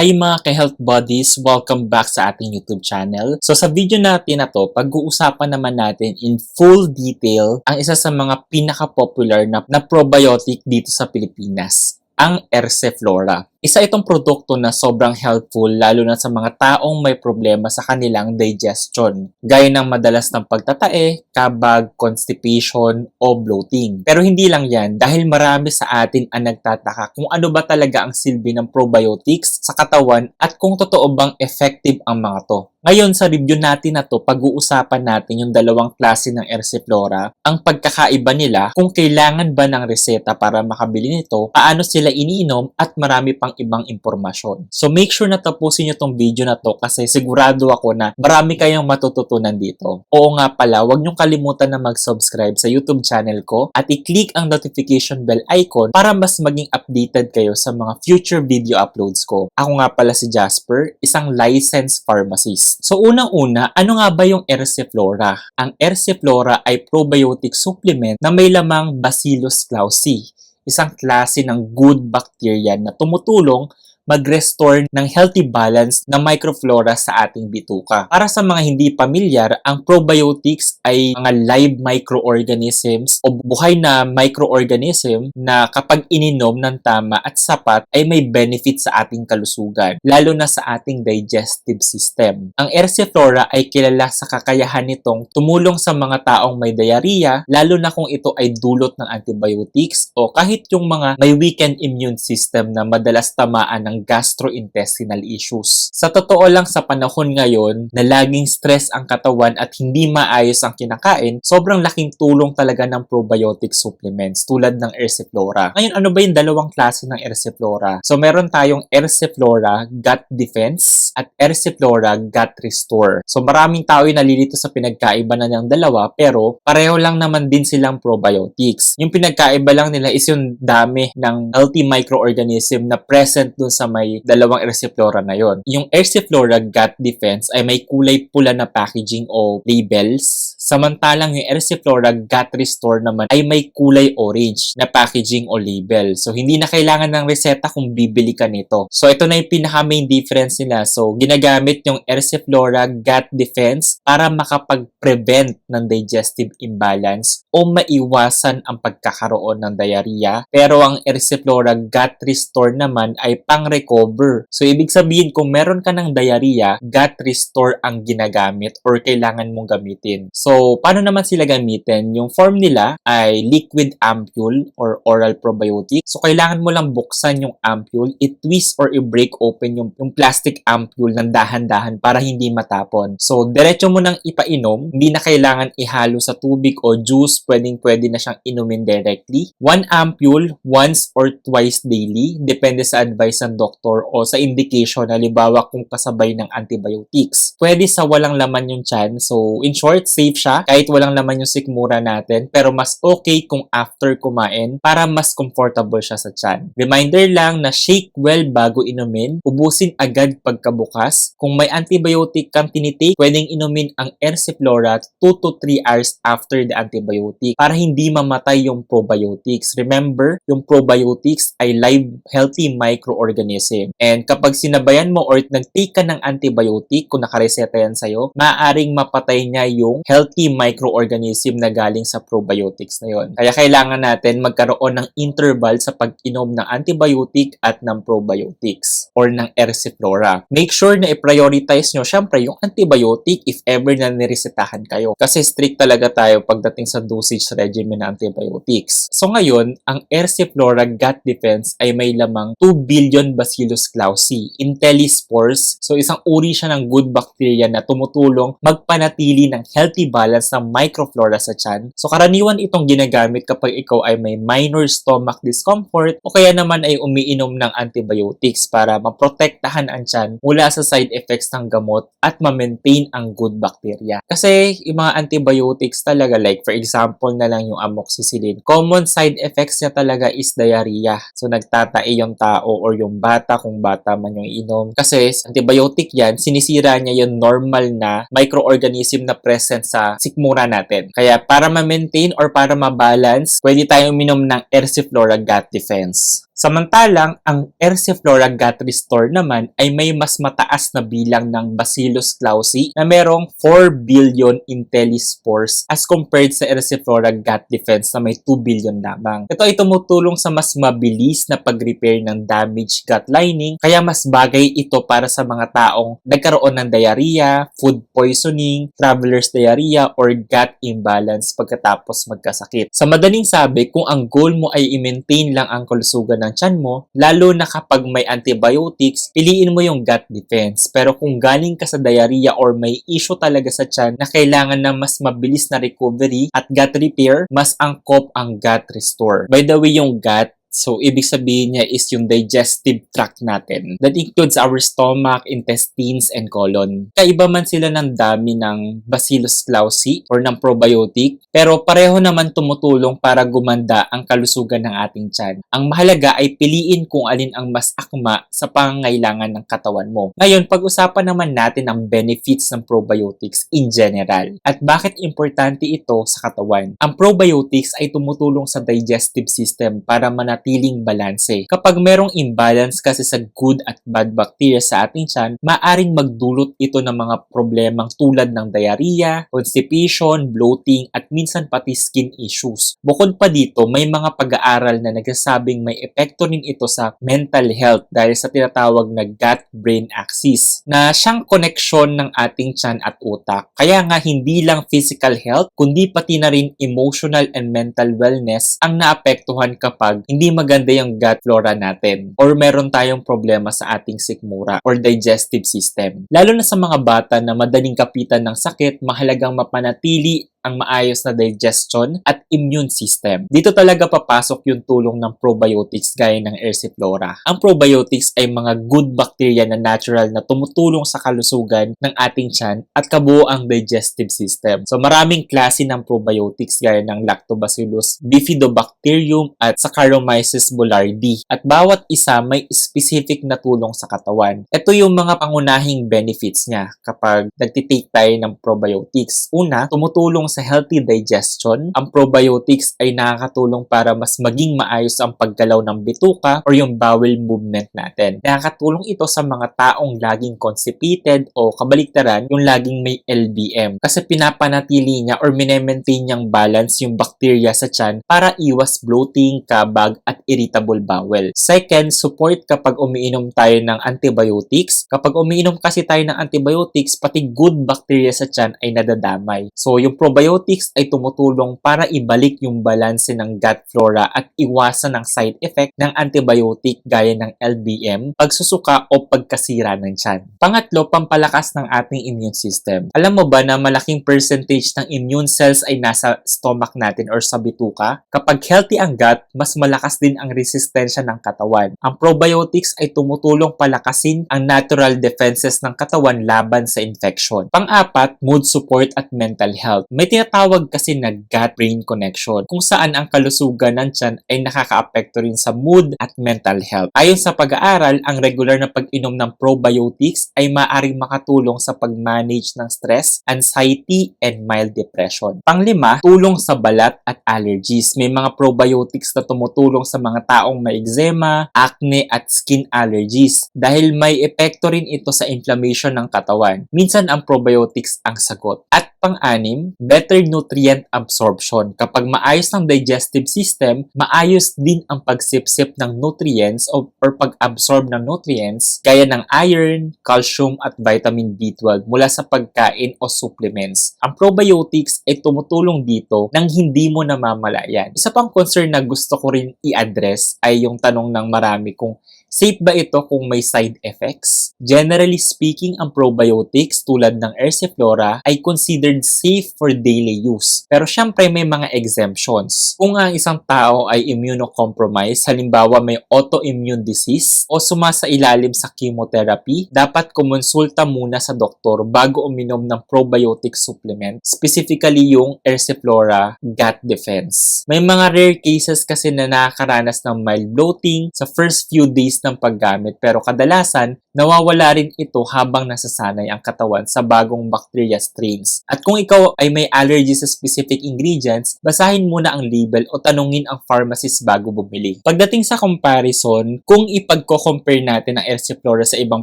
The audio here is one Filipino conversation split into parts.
Hi mga ka-health buddies! Welcome back sa ating YouTube channel. So sa video natin na to, pag-uusapan naman natin in full detail ang isa sa mga pinaka-popular na, na probiotic dito sa Pilipinas, ang Erceflora. Isa itong produkto na sobrang helpful lalo na sa mga taong may problema sa kanilang digestion, gaya ng madalas ng pagtatae, kabag, constipation, o bloating. Pero hindi lang yan dahil marami sa atin ang nagtataka kung ano ba talaga ang silbi ng probiotics sa katawan at kung totoo bang effective ang mga to. Ngayon sa review natin na to, pag-uusapan natin yung dalawang klase ng Erciflora, ang pagkakaiba nila, kung kailangan ba ng reseta para makabili nito, paano sila iniinom at marami pang ibang impormasyon. So make sure na tapusin nyo tong video na to kasi sigurado ako na marami kayong matututunan dito. Oo nga pala, huwag nyong kalimutan na mag-subscribe sa YouTube channel ko at i-click ang notification bell icon para mas maging updated kayo sa mga future video uploads ko. Ako nga pala si Jasper, isang licensed pharmacist. So unang-una, ano nga ba yung Erciflora? Ang Erciflora ay probiotic supplement na may lamang Bacillus clausii isang klase ng good bacteria na tumutulong mag-restore ng healthy balance na microflora sa ating bituka. Para sa mga hindi pamilyar, ang probiotics ay mga live microorganisms o buhay na microorganism na kapag ininom ng tama at sapat ay may benefit sa ating kalusugan, lalo na sa ating digestive system. Ang Erciflora ay kilala sa kakayahan nitong tumulong sa mga taong may diarrhea, lalo na kung ito ay dulot ng antibiotics o kahit yung mga may weakened immune system na madalas tamaan ng gastrointestinal issues. Sa totoo lang sa panahon ngayon na laging stress ang katawan at hindi maayos ang kinakain, sobrang laking tulong talaga ng probiotic supplements tulad ng Erciflora. Ngayon, ano ba yung dalawang klase ng Erciflora? So, meron tayong Erciflora Gut Defense at Erciflora Gut Restore. So, maraming tao yung nalilito sa pinagkaiba na ng dalawa pero pareho lang naman din silang probiotics. Yung pinagkaiba lang nila is yung dami ng healthy microorganism na present dun sa may dalawang Erciflora na yon. Yung Erciflora Gut Defense ay may kulay pula na packaging o labels. Samantalang yung Erciflora Gut Restore naman ay may kulay orange na packaging o label. So, hindi na kailangan ng reseta kung bibili ka nito. So, ito na yung pinaka main difference nila. So, ginagamit yung Erciflora Gut Defense para makapag-prevent ng digestive imbalance o maiwasan ang pagkakaroon ng diarrhea. Pero ang Erciflora Gut Restore naman ay pang-recover. So, ibig sabihin kung meron ka ng diarrhea, Gut Restore ang ginagamit or kailangan mong gamitin. So, paano naman sila gamitin? Yung form nila ay liquid ampule or oral probiotic. So, kailangan mo lang buksan yung ampule, i-twist or i-break open yung, yung plastic ampule ng dahan-dahan para hindi matapon. So, diretso mo nang ipainom, hindi na kailangan ihalo sa tubig o juice, pwedeng-pwede na siyang inumin directly. One ampule once or twice daily, depende sa advice ng doktor o sa indication, halimbawa kung kasabay ng antibiotics. Pwede sa walang laman yung chan. So, in short, safe siya kahit walang laman yung sikmura natin, pero mas okay kung after kumain para mas comfortable siya sa chan. Reminder lang na shake well bago inumin, ubusin agad pagkabukas. Kung may antibiotic kang tinitake, pwedeng inumin ang Erciflora 2 to 3 hours after the antibiotic para hindi mamatay yung probiotics. Remember, yung probiotics ay live healthy microorganism. And kapag sinabayan mo or nag-take ka ng antibiotic, kung nakareseta yan sa'yo, maaaring mapatay niya yung healthy microorganism na galing sa probiotics na yon. Kaya kailangan natin magkaroon ng interval sa pag-inom ng antibiotic at ng probiotics or ng Erciflora. Make sure na i-prioritize nyo syempre yung antibiotic if ever na niresetahan kayo. Kasi strict talaga tayo pagdating sa dosage regimen ng antibiotics. So ngayon, ang Erciflora Gut Defense ay may lamang 2 billion Bacillus clausii, Intellispores. So isang uri siya ng good bacteria na tumutulong magpanatili ng healthy balance ng microflora sa tiyan. So karaniwan itong ginagamit kapag ikaw ay may minor stomach discomfort o kaya naman ay umiinom ng antibiotics para maprotektahan ang tiyan mula sa side effects ng gamot at ma-maintain ang good bacteria. Kasi yung mga antibiotics talaga like for example na lang yung amoxicillin, common side effects niya talaga is diarrhea. So nagtatae yung tao or yung bata kung bata man yung inom. Kasi antibiotic yan, sinisira niya yung normal na microorganism na present sa sikmura natin. Kaya para ma-maintain or para ma-balance, pwede tayong uminom ng Erciflora Gut Defense. Samantalang, ang Ersiflora Gut Restore naman ay may mas mataas na bilang ng Bacillus clausi na merong 4 billion IntelliSpores as compared sa Ersiflora Gut Defense na may 2 billion lamang. Ito ay tumutulong sa mas mabilis na pag-repair ng damaged gut lining kaya mas bagay ito para sa mga taong nagkaroon ng diarrhea, food poisoning, traveler's diarrhea, or gut imbalance pagkatapos magkasakit. Sa madaling sabi, kung ang goal mo ay i-maintain lang ang kalusugan ng tiyan mo, lalo na kapag may antibiotics, piliin mo yung gut defense. Pero kung galing ka sa diarrhea or may issue talaga sa tiyan na kailangan ng mas mabilis na recovery at gut repair, mas angkop ang gut restore. By the way, yung gut So, ibig sabihin niya is yung digestive tract natin. That includes our stomach, intestines, and colon. Kaiba man sila ng dami ng Bacillus clausi or ng probiotic, pero pareho naman tumutulong para gumanda ang kalusugan ng ating tiyan. Ang mahalaga ay piliin kung alin ang mas akma sa pangangailangan ng katawan mo. Ngayon, pag-usapan naman natin ang benefits ng probiotics in general. At bakit importante ito sa katawan? Ang probiotics ay tumutulong sa digestive system para manatili manatiling balanse. Kapag merong imbalance kasi sa good at bad bacteria sa ating tiyan, maaring magdulot ito ng mga problemang tulad ng diarrhea, constipation, bloating, at minsan pati skin issues. Bukod pa dito, may mga pag-aaral na nagsasabing may epekto rin ito sa mental health dahil sa tinatawag na gut-brain axis na siyang koneksyon ng ating tiyan at utak. Kaya nga hindi lang physical health, kundi pati na rin emotional and mental wellness ang naapektuhan kapag hindi maganda yung gut flora natin or meron tayong problema sa ating sikmura or digestive system. Lalo na sa mga bata na madaling kapitan ng sakit, mahalagang mapanatili ang maayos na digestion at immune system. Dito talaga papasok yung tulong ng probiotics gaya ng Ersiflora. Ang probiotics ay mga good bacteria na natural na tumutulong sa kalusugan ng ating tiyan at kabuoang digestive system. So maraming klase ng probiotics gaya ng Lactobacillus, Bifidobacterium at Saccharomyces boulardii. At bawat isa may specific na tulong sa katawan. Ito yung mga pangunahing benefits niya kapag nagtitake tayo ng probiotics. Una, tumutulong sa healthy digestion, ang probiotics ay nakakatulong para mas maging maayos ang paggalaw ng bituka or yung bowel movement natin. Nakakatulong ito sa mga taong laging constipated o kabaliktaran yung laging may LBM kasi pinapanatili niya or minemaintain niyang balance yung bacteria sa tiyan para iwas bloating, kabag at irritable bowel. Second, support kapag umiinom tayo ng antibiotics. Kapag umiinom kasi tayo ng antibiotics, pati good bacteria sa tiyan ay nadadamay. So, yung probiotics probiotics ay tumutulong para ibalik yung balanse ng gut flora at iwasan ang side effect ng antibiotic gaya ng LBM, pagsusuka o pagkasira ng tiyan. Pangatlo, pampalakas ng ating immune system. Alam mo ba na malaking percentage ng immune cells ay nasa stomach natin or sa bituka? Kapag healthy ang gut, mas malakas din ang resistensya ng katawan. Ang probiotics ay tumutulong palakasin ang natural defenses ng katawan laban sa infection. Pang-apat, mood support at mental health. May tinatawag kasi na gut-brain connection kung saan ang kalusugan ng tiyan ay nakakaapekto rin sa mood at mental health. Ayon sa pag-aaral, ang regular na pag-inom ng probiotics ay maaaring makatulong sa pag-manage ng stress, anxiety, and mild depression. Panglima, tulong sa balat at allergies. May mga probiotics na tumutulong sa mga taong may eczema, acne, at skin allergies dahil may epekto rin ito sa inflammation ng katawan. Minsan ang probiotics ang sagot. At pang-anim, better nutrient absorption. Kapag maayos ang digestive system, maayos din ang pagsipsip ng nutrients o, or pag-absorb ng nutrients gaya ng iron, calcium at vitamin B12 mula sa pagkain o supplements. Ang probiotics ay tumutulong dito nang hindi mo namamalayan. Isa pang concern na gusto ko rin i-address ay yung tanong ng marami kung Safe ba ito kung may side effects? Generally speaking, ang probiotics tulad ng Ersiflora ay considered safe for daily use. Pero syempre may mga exemptions. Kung ang isang tao ay immunocompromised, halimbawa may autoimmune disease o sumasa ilalim sa chemotherapy, dapat kumonsulta muna sa doktor bago uminom ng probiotic supplement, specifically yung Ersiflora Gut Defense. May mga rare cases kasi na nakakaranas ng mild bloating sa first few days mabilis ng paggamit pero kadalasan nawawala rin ito habang nasasanay ang katawan sa bagong bacteria strains. At kung ikaw ay may allergy sa specific ingredients, basahin muna ang label o tanungin ang pharmacist bago bumili. Pagdating sa comparison, kung ipagko-compare natin ang Erciflora sa ibang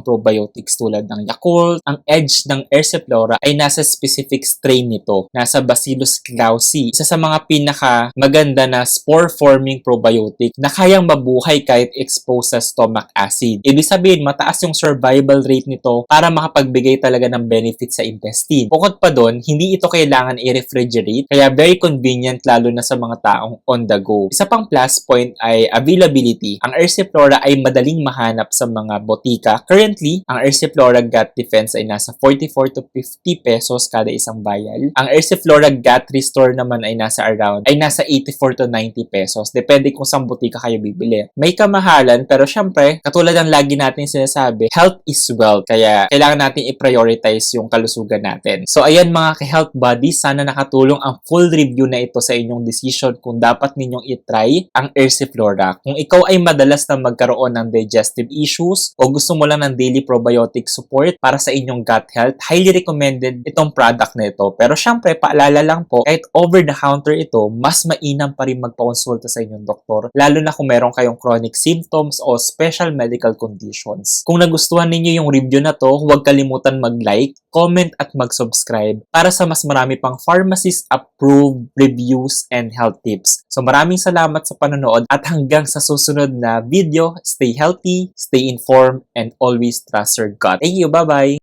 probiotics tulad ng Yakult, ang edge ng Erciflora ay nasa specific strain nito, nasa Bacillus clausi, isa sa mga pinaka maganda na spore-forming probiotic na kayang mabuhay kahit exposed sa stomach acid. Ibig sabihin, mataas yung survival rate nito para makapagbigay talaga ng benefit sa intestine. Bukod pa doon, hindi ito kailangan i-refrigerate, kaya very convenient lalo na sa mga taong on the go. Isa pang plus point ay availability. Ang Erciflora ay madaling mahanap sa mga botika. Currently, ang Erciflora Gut Defense ay nasa 44 to 50 pesos kada isang vial. Ang Erciflora Gut Restore naman ay nasa around ay nasa 84 to 90 pesos. Depende kung saan botika kayo bibili. May kamahalan pero syempre, katulad ng lagi natin sinasabi, health is wealth. Kaya kailangan natin i-prioritize yung kalusugan natin. So ayan mga ka-health buddies, sana nakatulong ang full review na ito sa inyong decision kung dapat ninyong itry ang Erciflora. Kung ikaw ay madalas na magkaroon ng digestive issues o gusto mo lang ng daily probiotic support para sa inyong gut health, highly recommended itong product na ito. Pero syempre, paalala lang po, kahit over the counter ito, mas mainam pa rin magpakonsulta sa inyong doktor, lalo na kung meron kayong chronic symptoms o special medical conditions. Kung nagustuhan ninyo yung review na to, huwag kalimutan mag-like, comment at mag-subscribe para sa mas marami pang pharmacist approved reviews and health tips. So maraming salamat sa panonood at hanggang sa susunod na video, stay healthy, stay informed, and always trust your gut. Thank you, bye-bye!